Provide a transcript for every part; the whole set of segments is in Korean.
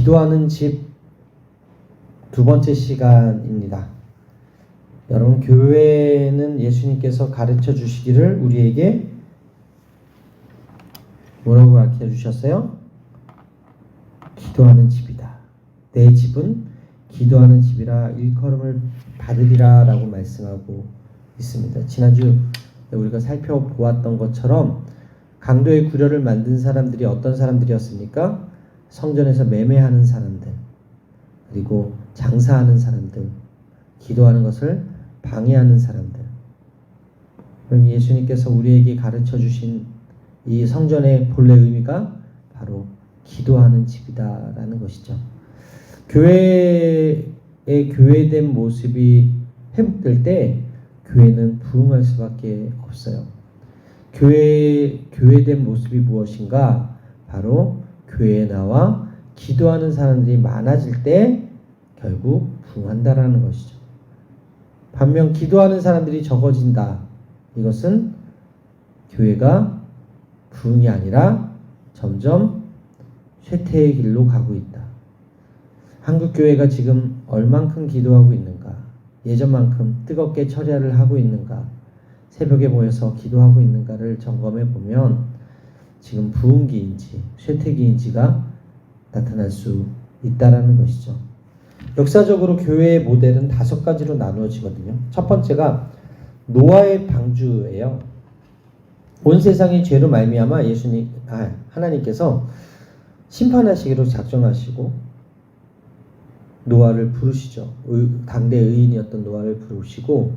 기도하는 집 두 번째 시간입니다. 여러분 교회는 예수님께서 가르쳐 주시기를 우리에게 뭐라고 가르쳐 주셨어요? 기도하는 집이다. 내 집은 기도하는 집이라 일컬음을 받으리라 라고 말씀하고 있습니다. 지난주 우리가 살펴보았던 것처럼 강도의 구려를 만든 사람들이 어떤 사람들이었습니까? 성전에서 매매하는 사람들, 그리고 장사하는 사람들, 기도하는 것을 방해하는 사람들. 그럼 예수님께서 우리에게 가르쳐 주신 이 성전의 본래 의미가 바로 기도하는 집이다라는 것이죠. 교회의 교회된 모습이 회복될 때 교회는 부흥할 수밖에 없어요. 교회 교회된 모습이 무엇인가? 바로 교회에 나와 기도하는 사람들이 많아질 때 결국 부흥한다라는 것이죠. 반면 기도하는 사람들이 적어진다. 이것은 교회가 부흥이 아니라 점점 쇠퇴의 길로 가고 있다. 한국 교회가 지금 얼만큼 기도하고 있는가? 예전만큼 뜨겁게 철야를 하고 있는가? 새벽에 모여서 기도하고 있는가를 점검해 보면 지금 부흥기인지 쇠퇴기인지가 나타날 수 있다라는 것이죠. 역사적으로 교회의 모델은 다섯 가지로 나누어지거든요. 첫 번째가 노아의 방주예요. 온 세상이 죄로 말미암아 예수님 아, 하나님께서 심판하시기로 작정하시고 노아를 부르시죠. 의, 당대 의인이었던 노아를 부르시고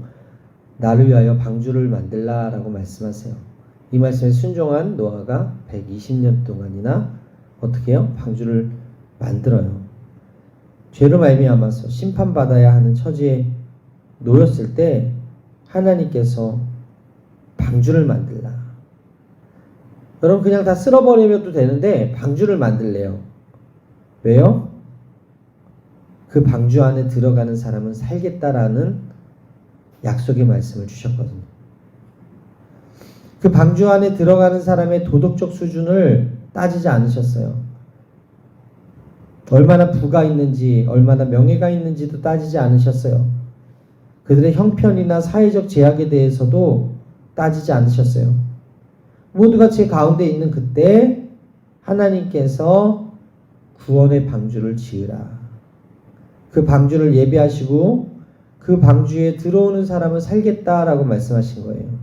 나를 위하여 방주를 만들라라고 말씀하세요. 이 말씀에 순종한 노아가 120년 동안이나 어떻게 해요? 방주를 만들어요. 죄로 말미암아서 심판받아야 하는 처지에 놓였을 때 하나님께서 방주를 만들라. 여러분 그냥 다 쓸어버리면 되는데 방주를 만들래요. 왜요? 그 방주 안에 들어가는 사람은 살겠다라는 약속의 말씀을 주셨거든요. 그 방주 안에 들어가는 사람의 도덕적 수준을 따지지 않으셨어요. 얼마나 부가 있는지, 얼마나 명예가 있는지도 따지지 않으셨어요. 그들의 형편이나 사회적 제약에 대해서도 따지지 않으셨어요. 모두가 제 가운데 있는 그때 하나님께서 구원의 방주를 지으라. 그 방주를 예배하시고 그 방주에 들어오는 사람을 살겠다라고 말씀하신 거예요.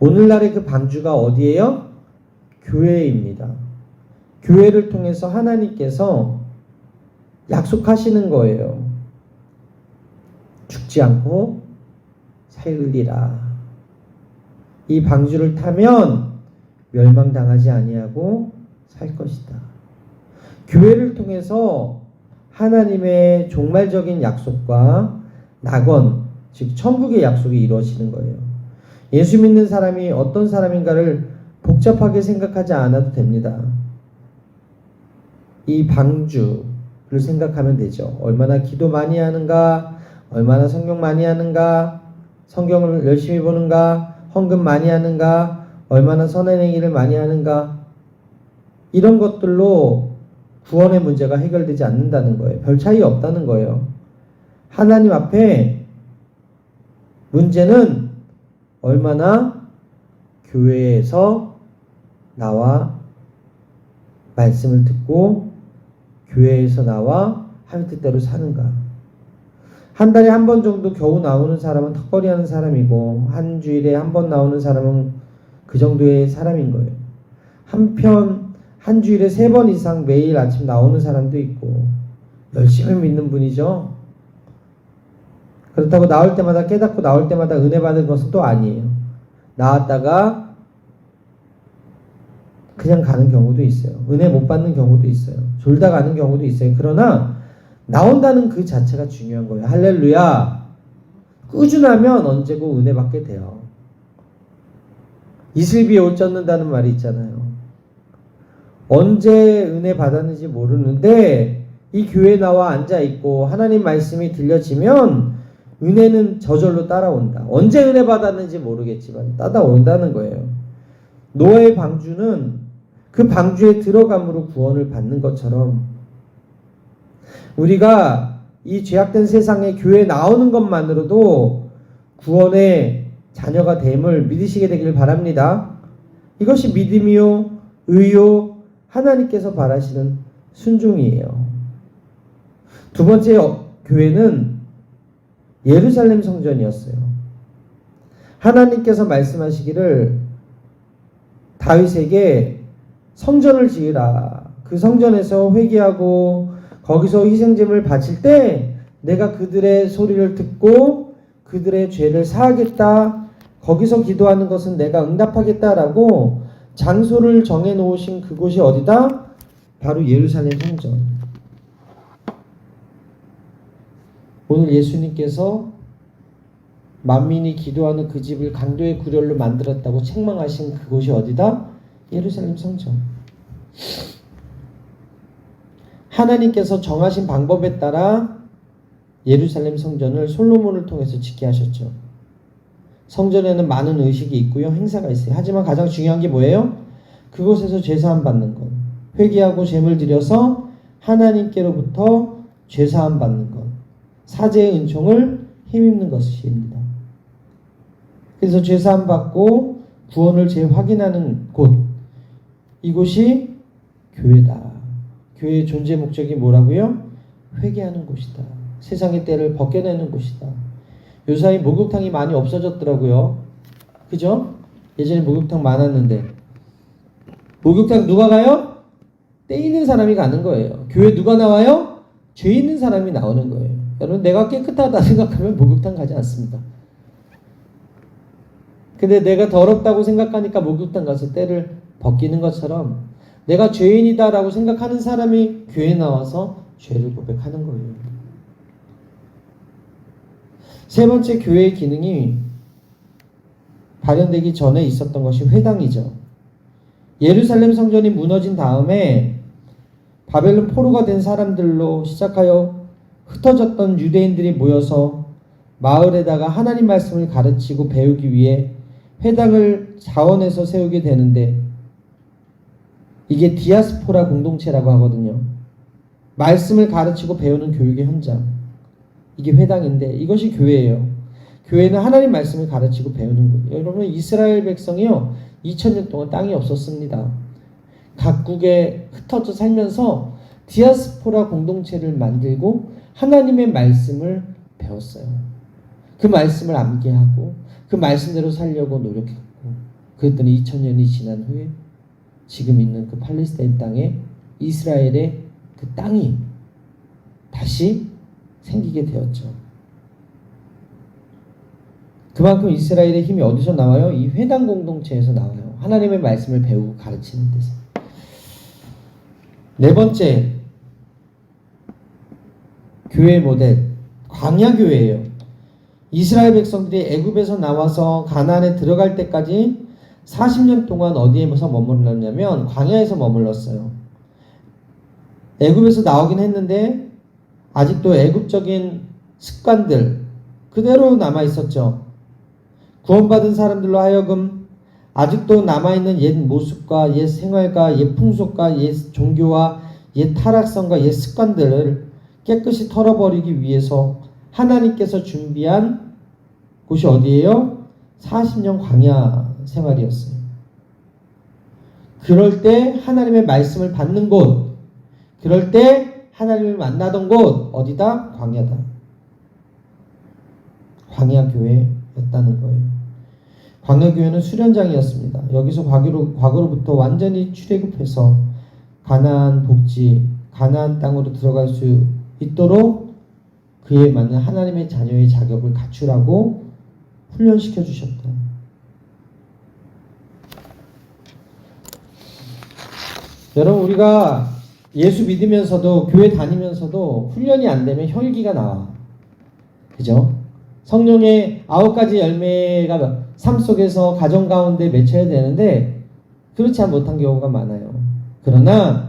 오늘날의 그 방주가 어디예요? 교회입니다. 교회를 통해서 하나님께서 약속하시는 거예요. 죽지 않고 살리라. 이 방주를 타면 멸망당하지 아니하고 살 것이다. 교회를 통해서 하나님의 종말적인 약속과 낙원, 즉 천국의 약속이 이루어지는 거예요. 예수 믿는 사람이 어떤 사람인가를 복잡하게 생각하지 않아도 됩니다. 이 방주를 생각하면 되죠. 얼마나 기도 많이 하는가, 얼마나 성경 많이 하는가, 성경을 열심히 보는가, 헌금 많이 하는가, 얼마나 선한 행위를 많이 하는가, 이런 것들로 구원의 문제가 해결되지 않는다는 거예요. 별 차이 없다는 거예요. 하나님 앞에 문제는 얼마나 교회에서 나와 말씀을 듣고 교회에서 나와 하나님 뜻대로 사는가. 한 달에 한 번 정도 겨우 나오는 사람은 턱걸이 하는 사람이고 한 주일에 한 번 나오는 사람은 그 정도의 사람인 거예요. 한편 한 주일에 세 번 이상 매일 아침 나오는 사람도 있고 열심히 믿는 분이죠. 그렇다고 나올 때마다 깨닫고 나올 때마다 은혜 받은 것은 또 아니에요. 나왔다가 그냥 가는 경우도 있어요. 은혜 못 받는 경우도 있어요. 졸다 가는 경우도 있어요. 그러나 나온다는 그 자체가 중요한 거예요. 할렐루야. 꾸준하면 언제고 은혜 받게 돼요. 이슬비에 옷 젖는다는 말이 있잖아요. 언제 은혜 받았는지 모르는데 이 교회 나와 앉아 있고 하나님 말씀이 들려지면 은혜는 저절로 따라온다. 언제 은혜 받았는지 모르겠지만 따라온다는 거예요. 노아의 방주는 그 방주에 들어감으로 구원을 받는 것처럼 우리가 이 죄악된 세상에 교회에 나오는 것만으로도 구원의 자녀가 됨을 믿으시게 되길 바랍니다. 이것이 믿음이요, 의요, 하나님께서 바라시는 순종이에요. 두 번째 어, 교회는 예루살렘 성전이었어요. 하나님께서 말씀하시기를 다윗에게 성전을 지으라. 그 성전에서 회개하고 거기서 희생제물 바칠 때 내가 그들의 소리를 듣고 그들의 죄를 사하겠다. 거기서 기도하는 것은 내가 응답하겠다라고 장소를 정해 놓으신 그곳이 어디다? 바로 예루살렘 성전. 오늘 예수님께서 만민이 기도하는 그 집을 강도의 구렬로 만들었다고 책망하신 그곳이 어디다? 예루살렘 성전. 하나님께서 정하신 방법에 따라 예루살렘 성전을 솔로몬을 통해서 짓게 하셨죠. 성전에는 많은 의식이 있고요. 행사가 있어요. 하지만 가장 중요한 게 뭐예요? 그곳에서 제사함 받는 것. 회개하고 드려서 하나님께로부터 죄사함 받는 것. 사제의 은총을 힘입는 것입니다. 그래서 죄사함 받고 구원을 재확인하는 곳. 이곳이 교회다. 교회의 존재 목적이 뭐라고요? 회개하는 곳이다. 세상의 때를 벗겨내는 곳이다. 요사이 목욕탕이 많이 없어졌더라고요. 그죠? 예전에 목욕탕 많았는데. 목욕탕 누가 가요? 때 있는 사람이 가는 거예요. 교회 누가 나와요? 죄 있는 사람이 나오는 거예요. 여러분, 내가 깨끗하다 생각하면 목욕탕 가지 않습니다. 근데 내가 더럽다고 생각하니까 목욕탕 가서 때를 벗기는 것처럼 내가 죄인이다라고 생각하는 사람이 교회 나와서 죄를 고백하는 거예요. 세 번째 교회의 기능이 발현되기 전에 있었던 것이 회당이죠. 예루살렘 성전이 무너진 다음에 바벨론 포로가 된 사람들로 시작하여 흩어졌던 유대인들이 모여서 마을에다가 하나님 말씀을 가르치고 배우기 위해 회당을 자원해서 세우게 되는데 이게 디아스포라 공동체라고 하거든요. 말씀을 가르치고 배우는 교육의 현장. 이게 회당인데 이것이 교회예요. 교회는 하나님 말씀을 가르치고 배우는 거예요. 여러분 이스라엘 백성이요 2000년 동안 땅이 없었습니다. 각국에 흩어져 살면서 디아스포라 공동체를 만들고 하나님의 말씀을 배웠어요. 그 말씀을 암기하고 그 말씀대로 살려고 노력했고 그랬더니 2000년이 지난 후에 지금 있는 그 팔레스타인 땅에 이스라엘의 그 땅이 다시 생기게 되었죠. 그만큼 이스라엘의 힘이 어디서 나와요? 이 회당 공동체에서 나와요. 하나님의 말씀을 배우고 가르치는 데서. 네 번째, 교회 모델, 광야 교회예요. 이스라엘 백성들이 애굽에서 나와서 가나안에 들어갈 때까지 40년 동안 어디에서 머물렀냐면 광야에서 머물렀어요. 애굽에서 나오긴 했는데 아직도 애굽적인 습관들 그대로 남아 있었죠. 구원받은 사람들로 하여금 아직도 남아있는 옛 모습과 옛 생활과 옛 풍속과 옛 종교와 옛 타락성과 옛 습관들을 깨끗이 털어버리기 위해서 하나님께서 준비한 곳이 어디예요? 40년 광야 생활이었어요. 그럴 때 하나님의 말씀을 받는 곳, 그럴 때 하나님을 만나던 곳, 어디다? 광야다. 광야 교회였다는 거예요. 광야 교회는 수련장이었습니다. 여기서 과거로, 과거로부터 완전히 출애굽해서 가나안 복지, 가나안 땅으로 들어갈 수 있도록 그에 맞는 하나님의 자녀의 자격을 갖추라고 훈련시켜 주셨다. 여러분 우리가 예수 믿으면서도 교회 다니면서도 훈련이 안 되면 혈기가 나와. 그죠? 성령의 아홉 가지 열매가 삶 속에서 가정 가운데 맺혀야 되는데 그렇지 못한 경우가 많아요. 그러나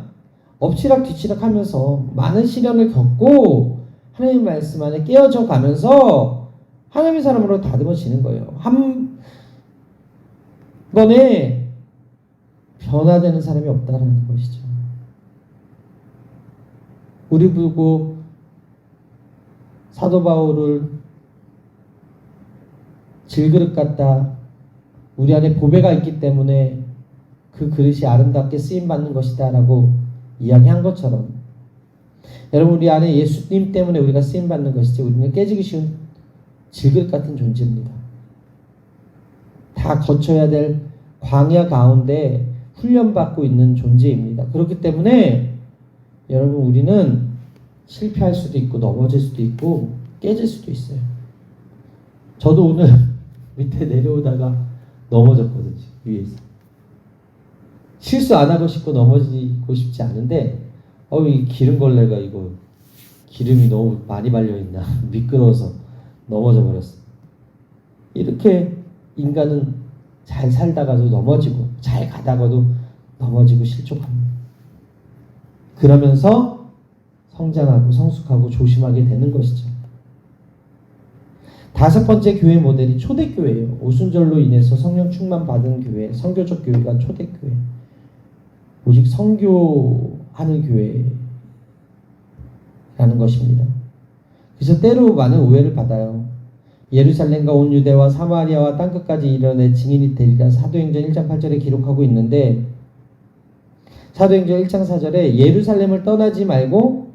엎치락 뒤치락 하면서 많은 시련을 겪고 하나님 말씀 안에 깨어져 가면서 하나님의 사람으로 다듬어지는 거예요. 한 번에 변화되는 사람이 없다라는 것이죠. 우리 보고 사도 바울을 질그릇 같다. 우리 안에 보배가 있기 때문에 그 그릇이 아름답게 쓰임 받는 것이다라고 이야기한 것처럼 여러분 우리 안에 예수님 때문에 우리가 쓰임 받는 것이지 우리는 깨지기 쉬운 질그릇 같은 존재입니다. 다 거쳐야 될 광야 가운데 훈련받고 있는 존재입니다. 그렇기 때문에 여러분 우리는 실패할 수도 있고 넘어질 수도 있고 깨질 수도 있어요. 저도 오늘 밑에 내려오다가 넘어졌거든요. 위에서. 실수 안 하고 싶고 넘어지고 싶지 않은데 어, 이 기름걸레가 이거 기름이 너무 많이 발려 있나 미끄러워서 넘어져 버렸어. 이렇게 인간은 잘 살다가도 넘어지고 잘 가다가도 넘어지고 실족합니다. 그러면서 성장하고 성숙하고 조심하게 되는 것이죠. 다섯 번째 교회 모델이 초대교회예요. 오순절로 인해서 성령 충만 받은 교회, 성교적 교회가 초대교회. 오직 성교하는 교회라는 것입니다. 그래서 때로 많은 오해를 받아요. 예루살렘과 온 유대와 사마리아와 땅끝까지 이르내 증인이 되리라 사도행전 1장 8절에 기록하고 있는데 사도행전 1장 4절에 예루살렘을 떠나지 말고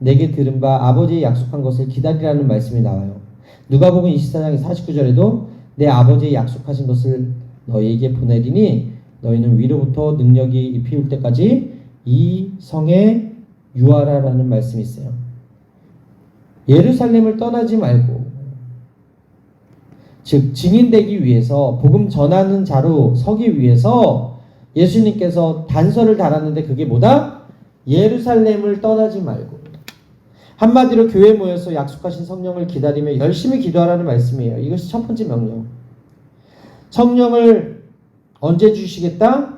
내게 들은 바 아버지의 약속한 것을 기다리라는 말씀이 나와요. 누가복음 24장 49절에도 내 아버지의 약속하신 것을 너희에게 보내리니 너희는 위로부터 능력이 입히울 때까지 이 성에 유하라라는 말씀이 있어요. 예루살렘을 떠나지 말고 즉 증인되기 위해서 복음 전하는 자로 서기 위해서 예수님께서 단서를 달았는데 그게 뭐다? 예루살렘을 떠나지 말고 한마디로 교회 모여서 약속하신 성령을 기다리며 열심히 기도하라는 말씀이에요. 이것이 첫 번째 명령. 성령을 언제 주시겠다?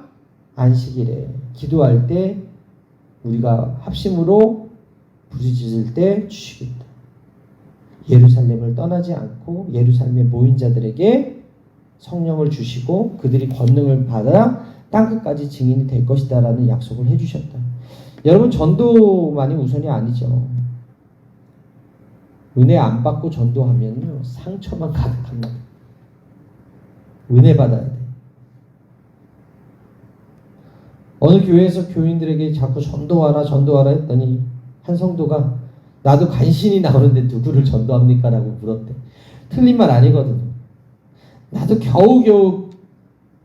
안식일에 기도할 때 우리가 합심으로 부르짖을 때 주시겠다. 예루살렘을 떠나지 않고 예루살렘에 모인 자들에게 성령을 주시고 그들이 권능을 받아 땅 끝까지 증인이 될 것이다라는 약속을 해주셨다. 여러분 전도만이 우선이 아니죠. 은혜 안 받고 전도하면요 상처만 가득합니다. 은혜 받아야 돼. 어느 교회에서 교인들에게 자꾸 전도하라 전도하라 했더니 한 성도가 나도 간신히 나오는데 누구를 전도합니까? 라고 물었대. 틀린 말 아니거든요. 나도 겨우겨우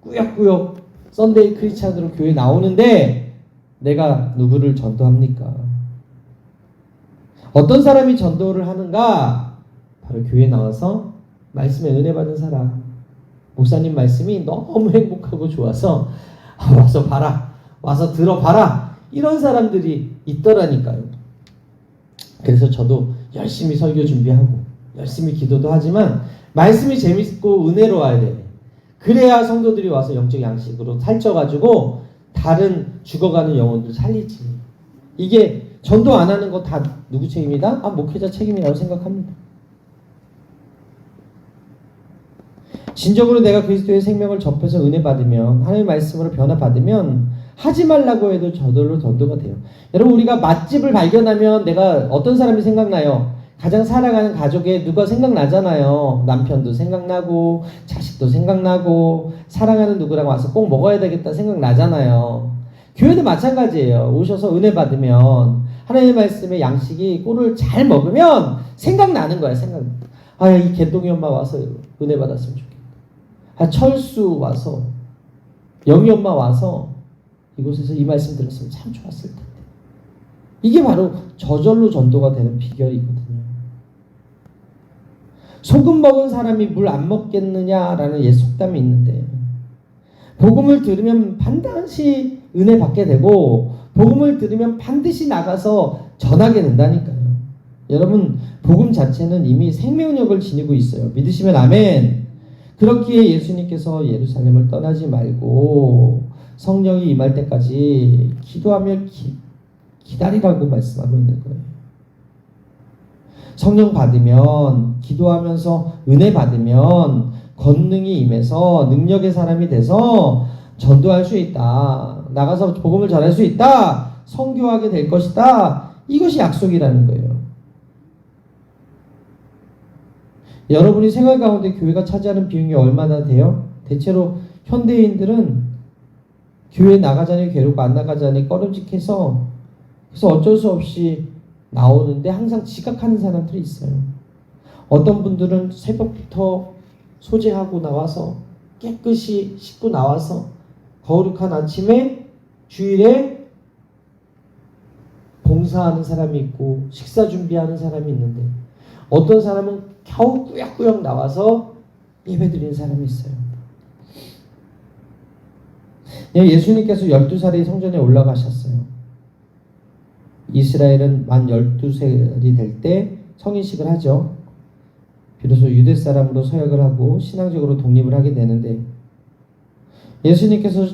꾸역꾸역 썬데이 크리스찬으로 교회 나오는데 내가 누구를 전도합니까? 어떤 사람이 전도를 하는가? 바로 교회 나와서 말씀에 은혜 받은 사람. 목사님 말씀이 너무 행복하고 좋아서 아, 와서 봐라. 와서 들어봐라. 이런 사람들이 있더라니까요. 그래서 저도 열심히 설교 준비하고 열심히 기도도 하지만 말씀이 재밌고 은혜로워야 돼. 그래야 성도들이 와서 영적 양식으로 살쪄가지고 다른 죽어가는 영혼들 살리지. 이게 전도 안 하는 거 다 누구 책임이다? 아 목회자 책임이라고 생각합니다. 진정으로 내가 그리스도의 생명을 접해서 은혜 받으면 하나님의 말씀으로 변화 받으면 하지 말라고 해도 저절로 전도가 돼요. 여러분 우리가 맛집을 발견하면 내가 어떤 사람이 생각나요? 가장 사랑하는 가족에 누가 생각나잖아요. 남편도 생각나고 자식도 생각나고 사랑하는 누구랑 와서 꼭 먹어야 되겠다 생각나잖아요. 교회도 마찬가지예요. 오셔서 은혜 받으면 하나님의 말씀의 양식이 꿀을 잘 먹으면 생각나는 거야. 생각. 아, 이 개똥이 엄마 와서 은혜 받았으면 좋겠다. 아, 철수 와서 영희 엄마 와서 이곳에서 이 말씀 들었으면 참 좋았을 텐데. 이게 바로 저절로 전도가 되는 비결이거든요. 소금 먹은 사람이 물 안 먹겠느냐라는 옛 속담이 있는데 복음을 들으면 반드시 은혜 받게 되고 복음을 들으면 반드시 나가서 전하게 된다니까요. 여러분 복음 자체는 이미 생명력을 지니고 있어요. 믿으시면 아멘. 그렇기에 예수님께서 예루살렘을 떠나지 말고 성령이 임할 때까지 기도하며 기, 기다리라고 말씀하고 있는 거예요. 성령 받으면 기도하면서 은혜 받으면 권능이 임해서 능력의 사람이 돼서 전도할 수 있다. 나가서 복음을 전할 수 있다. 성교하게 될 것이다. 이것이 약속이라는 거예요. 여러분이 생활 가운데 교회가 차지하는 비용이 얼마나 돼요? 대체로 현대인들은 교회 나가자니 괴롭고 안 나가자니 꺼름직해서 그래서 어쩔 수 없이 나오는데 항상 지각하는 사람들이 있어요. 어떤 분들은 새벽부터 소재하고 나와서 깨끗이 씻고 나와서 거룩한 아침에 주일에 봉사하는 사람이 있고 식사 준비하는 사람이 있는데 어떤 사람은 겨우 꾸역꾸역 나와서 예배 드리는 사람이 있어요. 네, 예수님께서 12살에 성전에 올라가셨어요. 이스라엘은 만 12살이 될 때 성인식을 하죠. 비로소 유대 사람으로 서역을 하고 신앙적으로 독립을 하게 되는데 예수님께서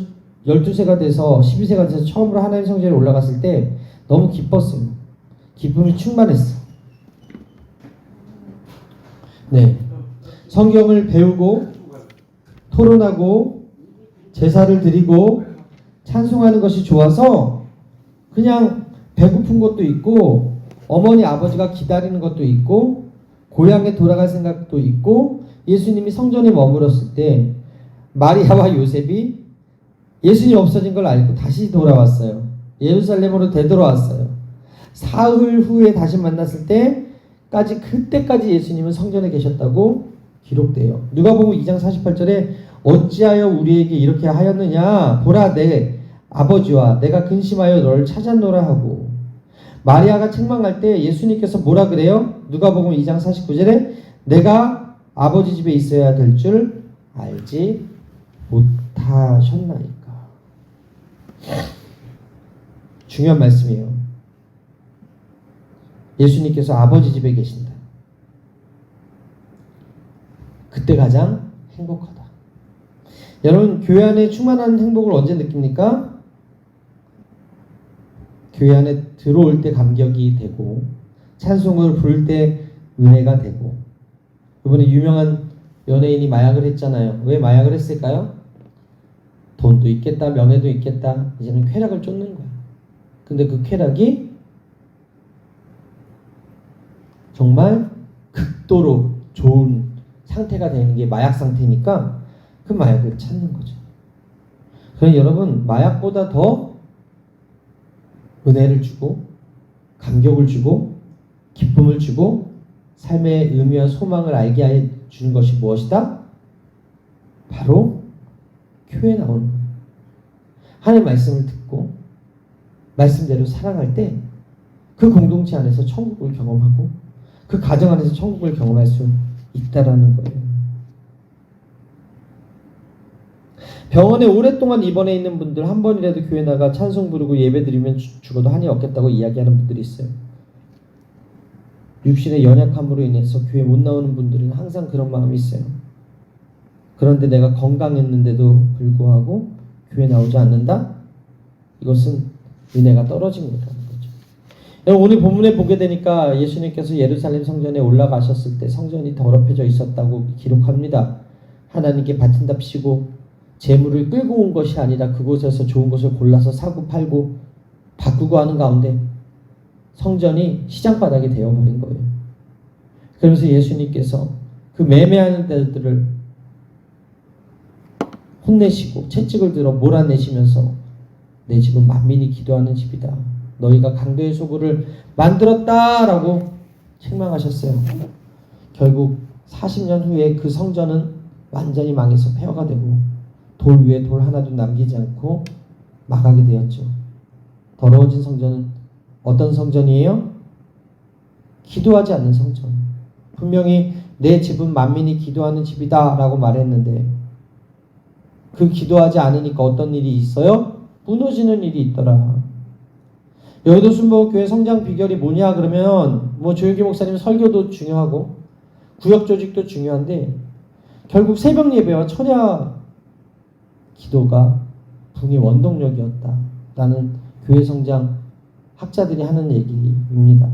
12세가 돼서 12세가 돼서 처음으로 하나님 성전에 올라갔을 때 너무 기뻤어요. 기쁨이 충만했어. 네. 성경을 배우고 토론하고 제사를 드리고 찬송하는 것이 좋아서 그냥 배고픈 것도 있고 어머니 아버지가 기다리는 것도 있고 고향에 돌아갈 생각도 있고 예수님이 성전에 머물었을 때 마리아와 요셉이 예수님 없어진 걸 알고 다시 돌아왔어요. 예루살렘으로 되돌아왔어요. 사흘 후에 다시 만났을 때까지 그때까지 예수님은 성전에 계셨다고 기록돼요. 누가복음 2장 48절에 어찌하여 우리에게 이렇게 하였느냐 보라 내 아버지와 내가 근심하여 너를 찾았노라 하고 마리아가 책망할 때 예수님께서 뭐라 그래요? 누가복음 2장 49절에 내가 아버지 집에 있어야 될 줄 알지 못하셨나이까. 중요한 말씀이에요. 예수님께서 아버지 집에 계신다. 그때 가장 행복하다. 여러분, 교회 안에 충만한 행복을 언제 느낍니까? 교회 안에 들어올 때 감격이 되고, 찬송을 부를 때 은혜가 되고, 이번에 유명한 연예인이 마약을 했잖아요. 왜 마약을 했을까요? 돈도 있겠다, 명예도 있겠다, 이제는 쾌락을 쫓는 거야. 근데 그 쾌락이 정말 극도로 좋은 상태가 되는 게 마약 상태니까 그 마약을 찾는 거죠. 그러니 여러분 마약보다 더 은혜를 주고 감격을 주고 기쁨을 주고 삶의 의미와 소망을 알게 해 주는 것이 무엇이다? 바로 교회 나오는 거예요. 하나님 말씀을 듣고 말씀대로 살아갈 때 그 공동체 안에서 천국을 경험하고 그 가정 안에서 천국을 경험할 수 있다라는 거예요. 병원에 오랫동안 입원해 있는 분들 한 번이라도 교회 나가 찬송 부르고 예배 드리면 죽어도 한이 없겠다고 이야기하는 분들이 있어요. 육신의 연약함으로 인해서 교회 못 나오는 분들은 항상 그런 마음이 있어요. 그런데 내가 건강했는데도 불구하고 교회 나오지 않는다? 이것은 은혜가 떨어진 거라는 거죠. 오늘 본문에 보게 되니까 예수님께서 예루살렘 성전에 올라가셨을 때 성전이 더럽혀져 있었다고 기록합니다. 하나님께 바친답시고 재물을 끌고 온 것이 아니라 그곳에서 좋은 것을 골라서 사고 팔고 바꾸고 하는 가운데 성전이 시장바닥이 되어버린 거예요. 그러면서 예수님께서 그 매매하는 데들을 혼내시고 채찍을 들어 몰아내시면서 내 집은 만민이 기도하는 집이다. 너희가 강도의 소굴을 만들었다라고 책망하셨어요. 결국 40년 후에 그 성전은 완전히 망해서 폐허가 되고 돌 위에 돌 하나도 남기지 않고 막하게 되었죠. 더러워진 성전은 어떤 성전이에요? 기도하지 않는 성전. 분명히 내 집은 만민이 기도하는 집이다라고 말했는데 그 기도하지 않으니까 어떤 일이 있어요? 무너지는 일이 있더라. 여의도 순복교회 성장 비결이 뭐냐 그러면 뭐 조영기 목사님 설교도 중요하고 구역 조직도 중요한데 결국 새벽 예배와 천야 기도가 붕의 원동력이었다라는 교회 성장 학자들이 하는 얘기입니다.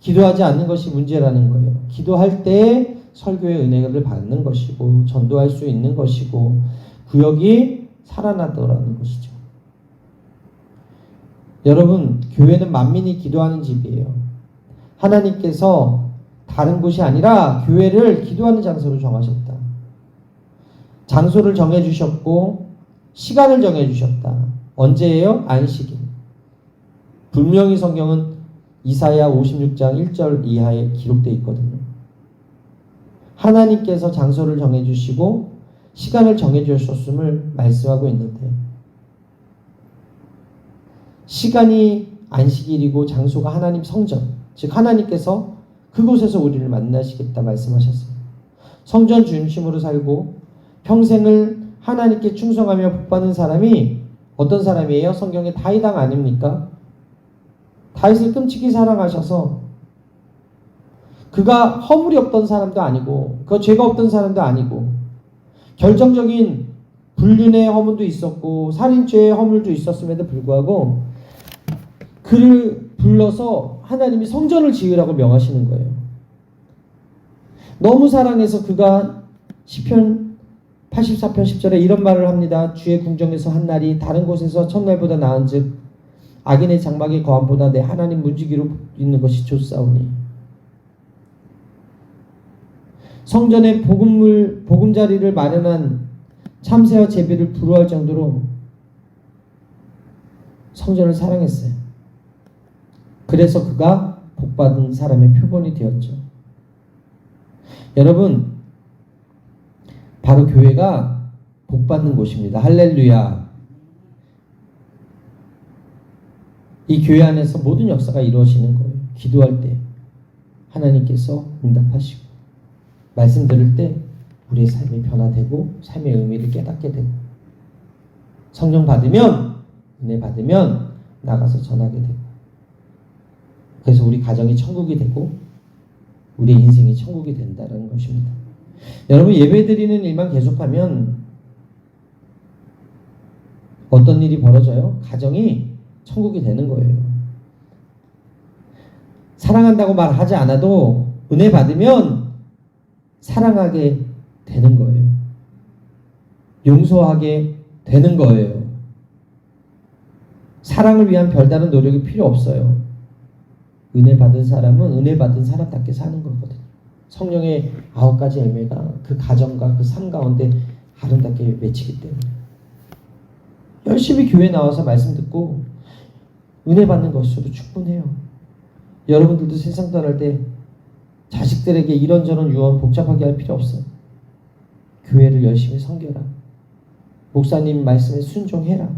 기도하지 않는 것이 문제라는 거예요. 기도할 때 설교의 은혜를 받는 것이고 전도할 수 있는 것이고 구역이 살아나더라는 것이죠. 여러분, 교회는 만민이 기도하는 집이에요. 하나님께서 다른 곳이 아니라 교회를 기도하는 장소로 정하셨다. 장소를 정해 주셨고 시간을 정해 주셨다. 언제예요? 안식일. 분명히 성경은 이사야 56장 1절 이하에 기록되어 있거든요. 하나님께서 장소를 정해 주시고 시간을 정해 주셨음을 말씀하고 있는데 시간이 안식일이고 장소가 하나님 성전, 즉 하나님께서 그곳에서 우리를 만나시겠다 말씀하셨어요. 성전 중심으로 살고 평생을 하나님께 충성하며 복받는 사람이 어떤 사람이에요? 성경의 다이당 아닙니까? 다윗을 끔찍히 사랑하셔서 그가 허물이 없던 사람도 아니고 그 죄가 없던 사람도 아니고 결정적인 불륜의 허물도 있었고 살인죄의 허물도 있었음에도 불구하고 그를 불러서 하나님이 성전을 지으라고 명하시는 거예요. 너무 사랑해서 그가 시편 84편 10절에 이런 말을 합니다. 주의 궁정에서 한 날이 다른 곳에서 첫날보다 나은즉 악인의 장막의 거함보다 내 하나님 문지기로 있는 것이 좋사오니 성전에 복음물 복음자리를 마련한 참새와 제비를 부러워할 정도로 성전을 사랑했어요. 그래서 그가 복받은 사람의 표본이 되었죠. 여러분, 바로 교회가 복 받는 곳입니다. 할렐루야. 이 교회 안에서 모든 역사가 이루어지는 거예요. 기도할 때 하나님께서 응답하시고 말씀 들을 때 우리의 삶이 변화되고 삶의 의미를 깨닫게 되고 성령 받으면 은혜 받으면 나가서 전하게 되고 그래서 우리 가정이 천국이 되고 우리 인생이 천국이 된다는 것입니다. 여러분 예배 드리는 일만 계속하면 어떤 일이 벌어져요? 가정이 천국이 되는 거예요. 사랑한다고 말하지 않아도 은혜 받으면 사랑하게 되는 거예요. 용서하게 되는 거예요. 사랑을 위한 별다른 노력이 필요 없어요. 은혜 받은 사람은 은혜 받은 사람답게 사는 거거든요. 성령의 아홉 가지 열매가 그 가정과 그 삶 가운데 아름답게 맺히기 때문에 열심히 교회 나와서 말씀 듣고 은혜 받는 것으로 충분해요. 여러분들도 세상 떠날 때 자식들에게 이런저런 유언 복잡하게 할 필요 없어. 교회를 열심히 섬겨라. 목사님 말씀에 순종해라.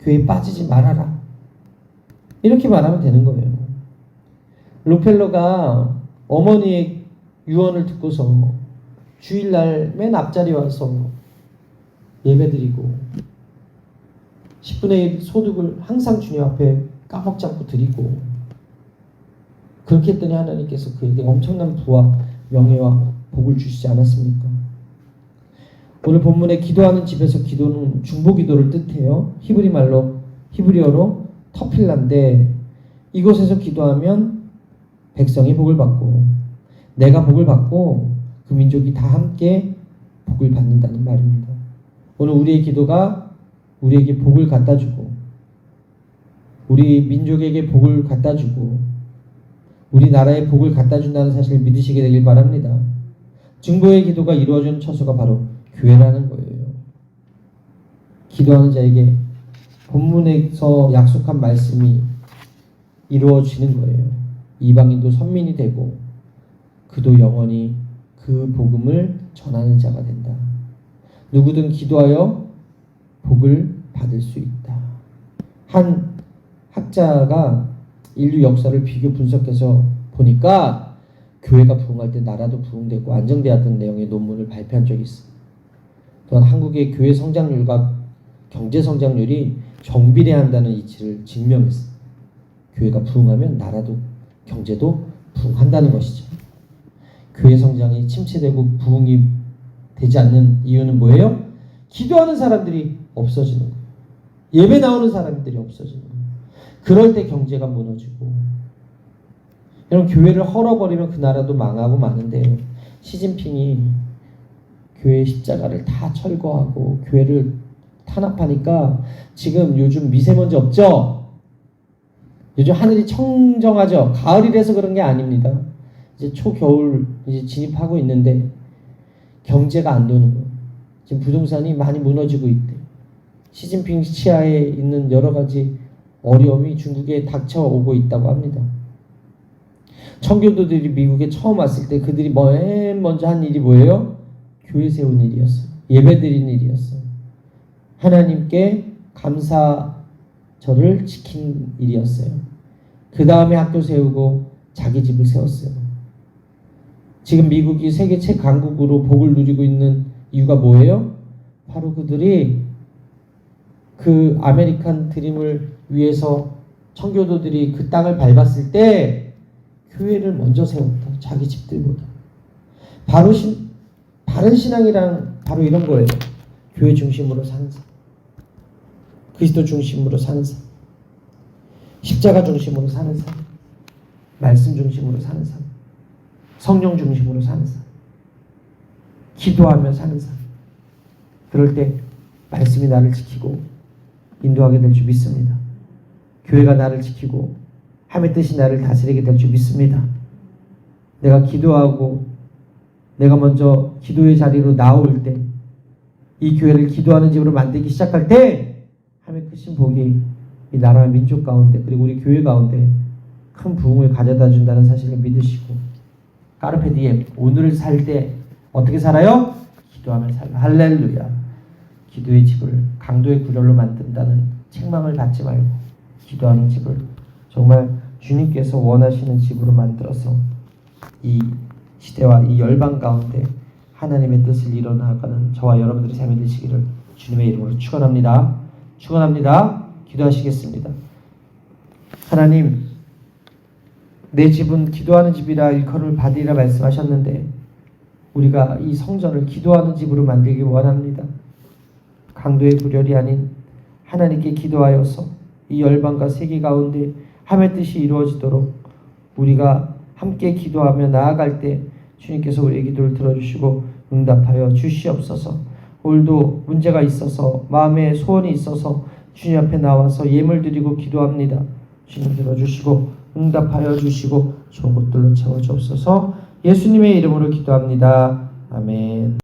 교회 빠지지 말아라. 이렇게 말하면 되는 거예요. 로펠러가 어머니의 유언을 듣고서 주일날 맨 앞자리 와서 예배드리고 10분의 1 소득을 항상 주님 앞에 까먹지 않고 드리고 그렇게 했더니 하나님께서 그에게 엄청난 부와 명예와 복을 주시지 않았습니까? 오늘 본문에 기도하는 집에서 기도는 중보 기도를 뜻해요. 히브리 말로 히브리어로 터필란데 이곳에서 기도하면 백성이 복을 받고 내가 복을 받고 그 민족이 다 함께 복을 받는다는 말입니다. 오늘 우리의 기도가 우리에게 복을 갖다 주고 우리 민족에게 복을 갖다 주고 우리나라에 복을 갖다 준다는 사실을 믿으시게 되길 바랍니다. 증거의 기도가 이루어지는 처소가 바로 교회라는 거예요. 기도하는 자에게 본문에서 약속한 말씀이 이루어지는 거예요. 이방인도 선민이 되고 그도 영원히 그 복음을 전하는 자가 된다. 누구든 기도하여 복을 받을 수 있다. 한 학자가 인류 역사를 비교 분석해서 보니까 교회가 부흥할 때 나라도 부흥되고 안정되었던 내용의 논문을 발표한 적이 있어. 또한 한국의 교회 성장률과 경제 성장률이 정비례한다는 이치를 증명했어. 교회가 부흥하면 나라도 경제도 부흥한다는 것이죠. 교회 성장이 침체되고 부흥이 되지 않는 이유는 뭐예요? 기도하는 사람들이 없어지는 거예요. 예배 나오는 사람들이 없어지는 거예요. 그럴 때 경제가 무너지고 여러분 교회를 헐어버리면 그 나라도 망하고 마는데 시진핑이 교회 십자가를 다 철거하고 교회를 탄압하니까 지금 요즘 미세먼지 없죠? 요즘 하늘이 청정하죠? 가을이라서 그런 게 아닙니다. 이제 초겨울 이제 진입하고 있는데 경제가 안 도는 거예요. 지금 부동산이 많이 무너지고 있대. 시진핑 치하에 있는 여러 가지 어려움이 중국에 닥쳐오고 있다고 합니다. 청교도들이 미국에 처음 왔을 때 그들이 맨 먼저 한 일이 뭐예요? 교회 세운 일이었어요. 예배 드린 일이었어요. 하나님께 감사절을 지킨 일이었어요. 그 다음에 학교 세우고 자기 집을 세웠어요. 지금 미국이 세계 최강국으로 복을 누리고 있는 이유가 뭐예요? 바로 그들이 그 아메리칸 드림을 위해서 청교도들이 그 땅을 밟았을 때 교회를 먼저 세웠다. 자기 집들보다. 바로 신, 바른 신앙이란 바로 이런 거예요. 교회 중심으로 사는 삶. 그리스도 중심으로 사는 삶. 십자가 중심으로 사는 삶. 말씀 중심으로 사는 삶. 성령 중심으로 사는 삶. 기도하며 사는 삶. 그럴 때 말씀이 나를 지키고 인도하게 될 줄 믿습니다. 교회가 나를 지키고 하나님의 뜻이 나를 다스리게 될 줄 믿습니다. 내가 기도하고 내가 먼저 기도의 자리로 나올 때 이 교회를 기도하는 집으로 만들기 시작할 때 하나님의 크신 복이 이 나라와 민족 가운데 그리고 우리 교회 가운데 큰 부흥을 가져다 준다는 사실을 믿으시고 까르페 디엠 오늘을 살 때 어떻게 살아요? 기도하며 살아 할렐루야 기도의 집을 강도의 구절로 만든다는 책망을 받지 말고 기도하는 집을 정말 주님께서 원하시는 집으로 만들어서 이 시대와 이 열방 가운데 하나님의 뜻을 이뤄나가는 저와 여러분들의 삶이 되시기를 주님의 이름으로 축원합니다. 축원합니다. 기도하시겠습니다. 하나님 내 집은 기도하는 집이라 일컬음을 받으리라 말씀하셨는데 우리가 이 성전을 기도하는 집으로 만들기 원합니다. 강도의 구렬이 아닌 하나님께 기도하여서 이 열방과 세계 가운데 함의 뜻이 이루어지도록 우리가 함께 기도하며 나아갈 때 주님께서 우리의 기도를 들어주시고 응답하여 주시옵소서. 오늘도 문제가 있어서 마음에 소원이 있어서 주님 앞에 나와서 예물 드리고 기도합니다. 주님 들어주시고 응답하여 주시고 좋은 것들로 채워 주옵소서. 예수님의 이름으로 기도합니다. 아멘.